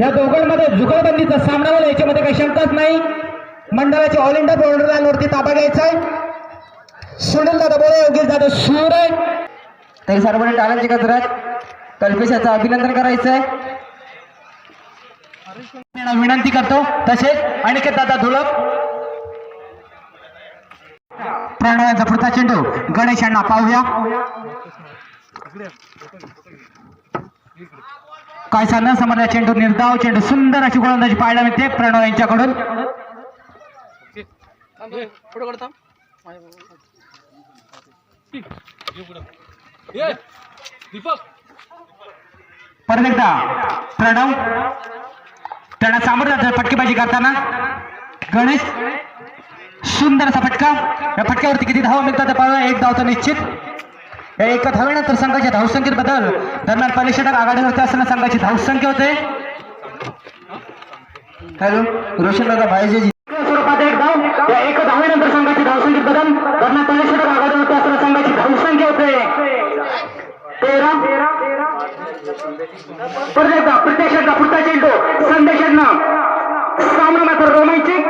या दोघांमध्ये जुगलबंदीचा सामना झाला. याच्यामध्ये काही शंकाच नाही. मंडळाची ऑल इंडिया बॉर्डर लाईन वरती ताबा घ्यायचा आहे. सुनील दादा बोला योगेश दादा सूर आहे. तरी सर्वांनी टाळ्यांची गजरात कल्पेशाचं अभिनंदन करायचं आहे. विनंती करतो. तसेच अनिकेत दादा धुलक. प्रणवाचा पुढचा चेंडू. गणेश यांना पाहूया. कायसा न समजला चेंडू निर्धाव चेंडू सुंदर अशी गोलंदाजी पाहायला मिळते प्रणव यांच्याकडून. परत एकदा. प्रणव. त्यांना सामोरं फटकेबाजी करताना. गणेश. सुंदर असा फटका. या फटक्यावरती किती धावा मिळतात पाहूया. एक धावचा निश्चित. या एका धावेनंतर संघाच्या धावसंख्येत बदल. दरम्यान पहिले षटक आघाडीवरती असताना संघाची धावसंख्या होते. हॅलो रोशन दादा भाईजे. स्वरूपात एक धाव या एका धावेनंतर संघाची धावसंख्येत बदल. दरम्यान पहिले षटक आघाडीवरती असताना संघाची धावसंख्या होते. तेरा. परत एकदा प्रत्येक षटका पुढचा चेंडू. संदेश सामना मात्र रोमांचिक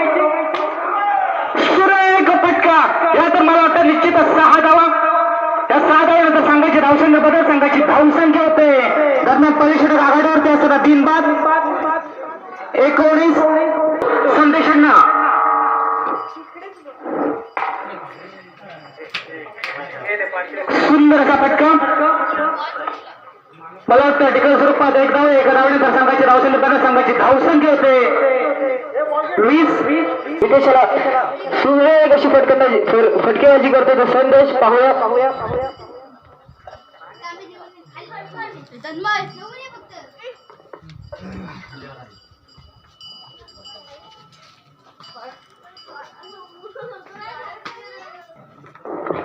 सुरेख फटका या तर मला वाटतं निश्चितच सहा धावा त्या सहा धाव्यानंतर संघाची धावसंख्या बदल संघाची धावसंख्या होते दरम्यान पहिले षटक आघाडीवरती असताना तीन बाद एकोणीस संदेशांना सुंदर असा फटका मला वाटतं टिकल स्वरूपात एक धाव एका धावण्यानंतर संघाची धावसंख्या बदल संघाची धावसंख्या होते. वीस विदेशाला सुरेख अशी फटकताजी फटकेबाजी करतो तो संदेश पाहूया. पाहूया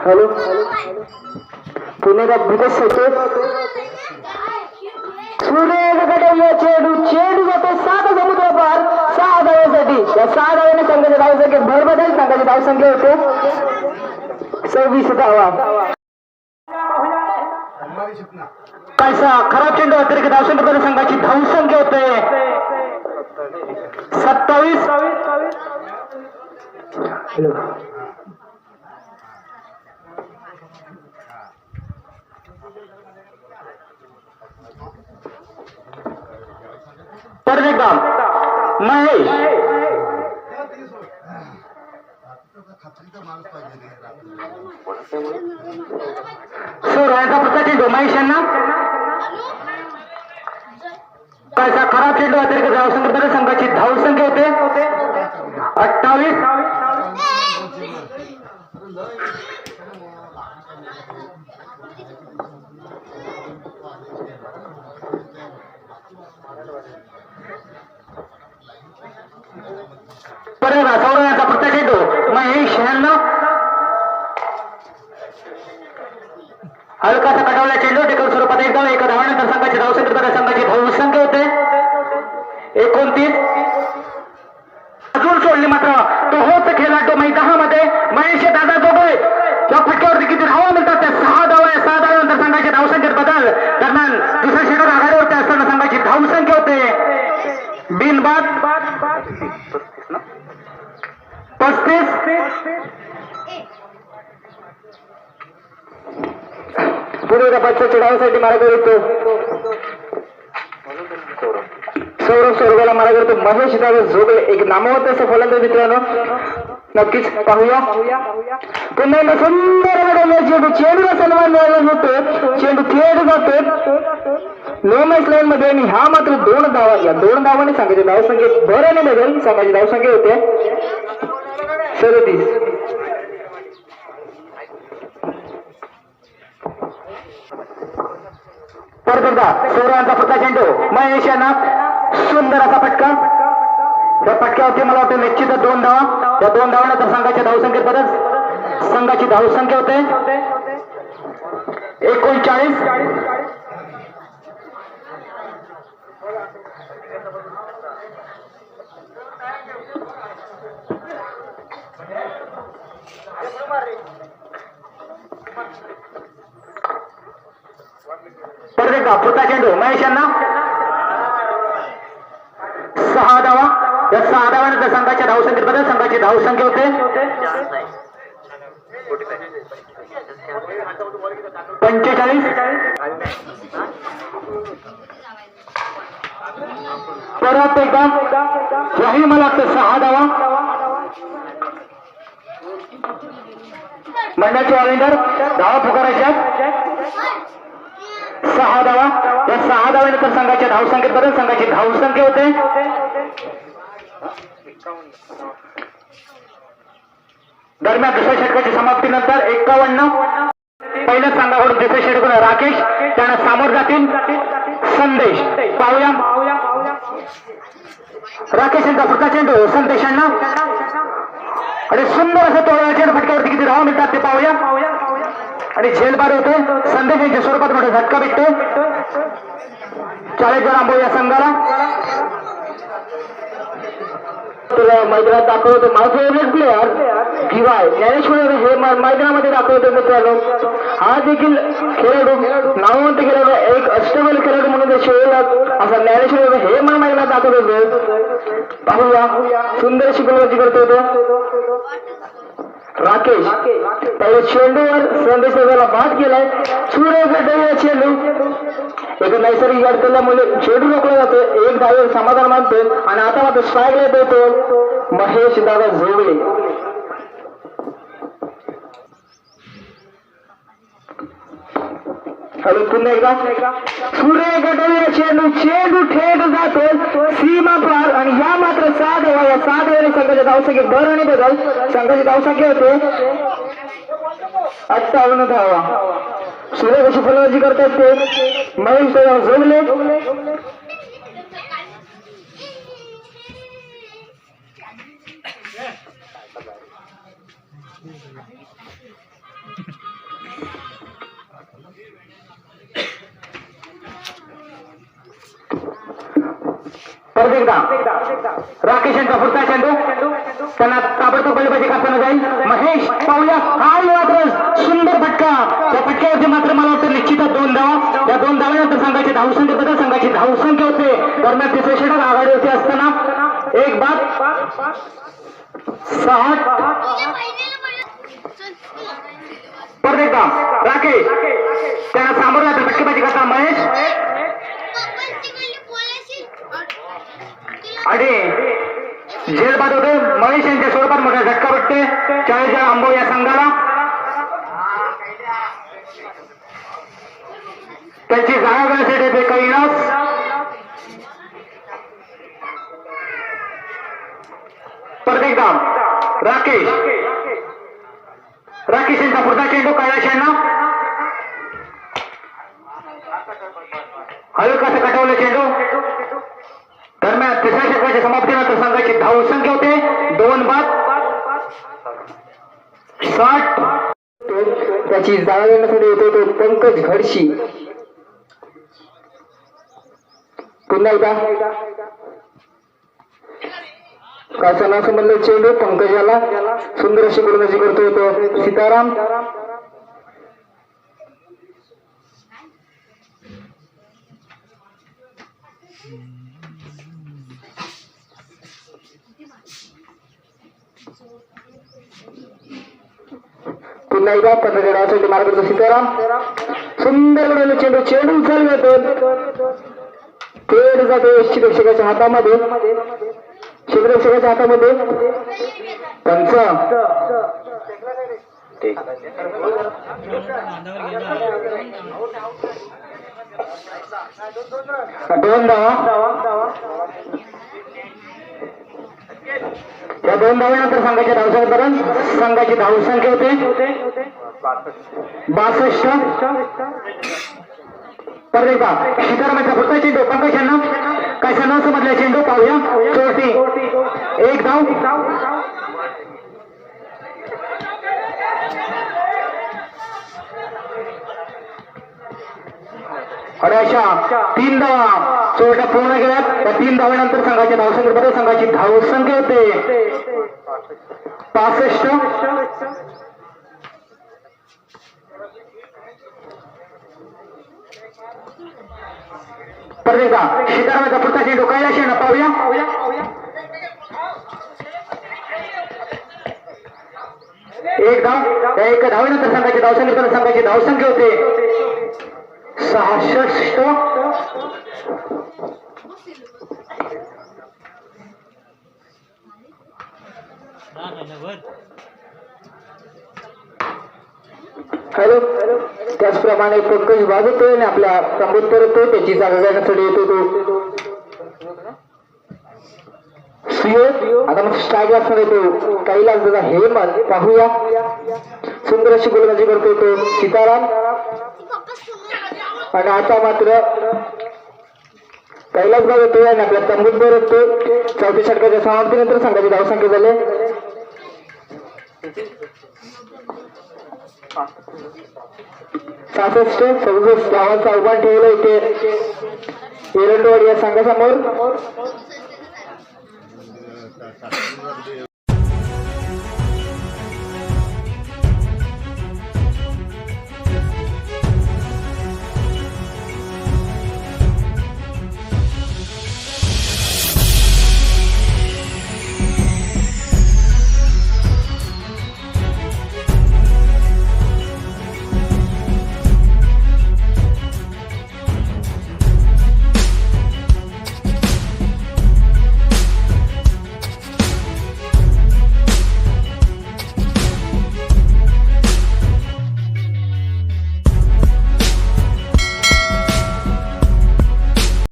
हॅलो. पुण्याला विदेश सचिव सुरेख चेडू चेडू जातो सात समुद्र पार सहा धाव्यासाठी या सहा धाव्याने संघाच्या धावसंख्येत भर बदल संघाची धावसंख्या होते सव्वीस धावा कैसा खराब चेंडू अतिरिक्त धावसंख्या संघाची धावसंख्या होते. सत्तावीस. एकदा महेश। यांचा पुढचा चेंडू महेश यांना पैसा खराब चेंडू अतिरिक्त धावसंख्येमध्ये संघाची धावसंख्या होते। अठ्ठावीस परत प्रत्येक येतो महेश यांना हलकासा कटवला चेंडू चढावासाठी मार्ग येतो. सौरभ सौरभाला मार्ग येतो. महेश दादा जोगळे एक नामवंत असं फलंदाज मित्रांनो. नक्कीच पाहूया. पुन्हा एकदा सुंदर घडवलं चेंडू चेंडूला सन्मान मिळाला होतो चेंडू थेट जातो. नो मॅच लाईन मध्ये आणि हा मात्र दोन धावा या दोन धावाने सांगायचे धावसंख्येत भर आणि बदल सांगायची धावसंख्या होते. सदतीस. परत एकदा सोरांचा फटका चेंडू. महेश यांना सुंदर असा फटका. त्या फटक्यावरती मला वाटतं निश्चित दोन धावा. त्या दोन धावानंतर संघाच्या धावसंख्येत बरंच संघाची धावसंख्या होते. एकोणचाळीस. का पुढचा चेंडू महेश सहा धावा. या सहा धावानंतर संघाच्या धावसंख्येबद्दल बदल संघाची धावसंख्या होते. पंचेचाळीस. परत एकदा. याही मला वाटतं सहा धावा. मंडळाचे ऑलिंडर धावा पुकारायच्या. सहा धावा या सहा धाव्यानंतर संघाच्या धावसंख्येत बदल संघाची धावसंख्या होते. दरम्यान दुसऱ्या षटकाच्या समाप्तीनंतर एकावन्न. पहिल्याच संघाकडून दुसऱ्या षटकून राकेश त्यांना सामोर जातील. संदेश. पाहुया. राकेश यांचा पुढचा चेंडू संदेशांना आणि सुंदर असं तोडा चेंडू फटक्यावरती किती धावा मिळतात ते पाहूया. आणि झेल बाद होते संदेश यांच्या स्वरूपात मोठा झटका भेटतो. चाळीस जण आंबो या संघाला. तुला मैदानात दाखवतो. माझे एवढेच प्लेअर किवाय ज्ञानेश्वर हे मैदानामध्ये दाखवतो मित्रांनो. हा देखील खेळाडू नामवंत खेळाडू एक अष्टबल खेळाडू म्हणून ते असा ज्ञानेश्वर हे मला मैदानात दाखवत. होतो पाहूया. सुंदर अशी करतो तो. राकेश पहिले चेंडूवर संदेशाला बाद केलाय. सूर्य गड्डे चेंडू. एक नैसर्गिक अडकल्यामुळे चेंडू रोखला जातो एक धावे समाधान मानतो आणि आता मात्र स्ट्राईक देतो महेश दादा झोवले हॅलो पुन्हा एकदा. सूर्य गडवे चेंडू चेंडू थेट जातो सीमा पार आणि या मात्र आणि संघाच्या धावसंख्येत भर आणि बदल संघाची धावसंख्या होते. अठ्ठावन्न धावा. सूर्य कशी फलंदाजी करतात ते. महेश दादा झोवले परत एकदा. राकेश यांचा पुढचा चेंडू. त्यांना ताबडतोब बळीबाजी करताना जाईल. महेश पाहूया. हा मात्र सुंदर फटका. त्या फटक्यावरती मात्र मला वाटतं निश्चितच दोन धावा. या दोन धाव्यानंतर संघाची धावसंख्या बदल संघाची धावसंख्या होते. दरम्यान तिसरे षटक आघाडीवरती असताना. एक बाद. सहा. परत एकदा. राकेश. त्यांना सामोरला फटकेबाजी करताना महेश. आणि झेल बाद होते महेश यांच्या स्वरूपात मोठा झटका भेटते चाळीस आंबो या संघाला त्यांची जागा राकेश। राकेश यांचा चेंडू कैलाश यांना हलकासा कटवलं चेंडू। त्याची संघाची धावसंख्या होते. दोन बाद. साठ. त्याची जागा घेण्यासाठी येतो तो पंकज घडशी. पुन्हा एकदा. कासाना संबंध चेंडू पंकजाला सुंदर अशी गोलंदाजी करतो येतो सीताराम. Mm-hmm. पुन्हा एकदा पंधरा डावासाठी मार्ग सीताराम सुंदर गोलंदाजी चेंडू चेंडू उचल घेतो थेट जातो शिक्षकाच्या हातामध्ये. शिक्षकाच्या हातामध्ये. पंच. दोन धावा या दोन धावानंतर संघाच्या धावसंख्येपर्यंत संघाची धावसंख्या होते. बासष्ट. परत एकदा सीतारामाचा फक्त चेंडू पंकज यांना काय न समजल्या चेंडू पाहूया. चोरटी. एक धाव. आणि अशा तीन धावा. चोरट्या पूर्ण केल्यात. त्या तीन धावानंतर संघाच्या धावसंख्येमध्ये संघाची धावसंख्या होते. पासष्ट परत एकदा पुढचा चेंडू कैलास येणं पाहूया. एक धाव त्या एक धावेनंतर संघाची धावसंख्येनंतर संघाची धावसंख्या होते. सहासष्ट. हॅलो. त्याचप्रमाणे पंकज वाजवतोय आणि आपल्या प्रमोद करतोय त्याची जागा घेण्यासाठी येतो तो. आता मग स्ट्राईक असणार येतो कैलास दादा हेमंत पाहूया. सुंदर अशी गोलंदाजी करतो तो सीताराम. आणि आता मात्र कैलास भाग येतोय आणि आपल्या तंबूतभर येतोय. चौथ्या षटकाच्या समाप्तीनंतर संघाची धावसंख्या झाले. सासष्ट सदुसष्ट धावांचा आव्हान ठेवलं इथे एरंडवाडी या संघासमोर